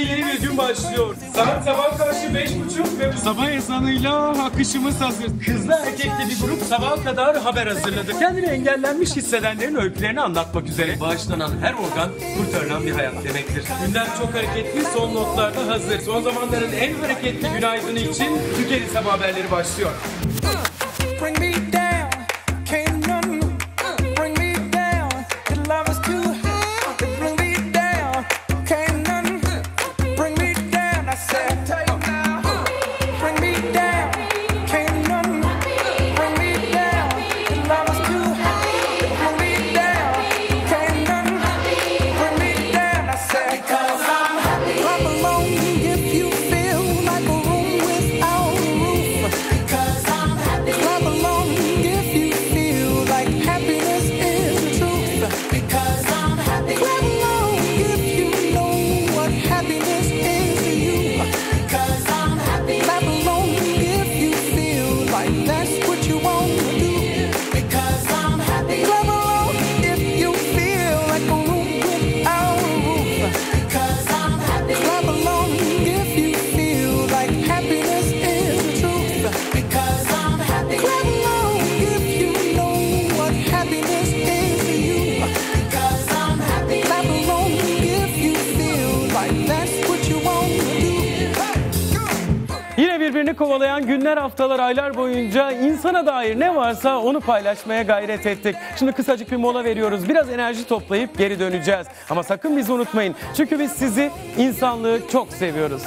yeni bir gün başlıyor. Saat sabah karşı beş buçuk ve sabah ezanıyla akışımız hazır. Kızlı erkekli bir grup sabaha kadar haber hazırladı. Kendini engellenmiş hissedenlerin öykülerini anlatmak üzere bağışlanan her organ kurtarılan bir hayat demektir. Gündem çok hareketli, son notlarda hazır. Son zamanların en hareketli günaydını için Türkiye Sabah haberleri başlıyor. Birbirini kovalayan günler, haftalar, aylar boyunca insana dair ne varsa onu paylaşmaya gayret ettik. Şimdi kısacık bir mola veriyoruz. Biraz enerji toplayıp geri döneceğiz. Ama sakın bizi unutmayın. Çünkü biz sizi, insanlığı çok seviyoruz.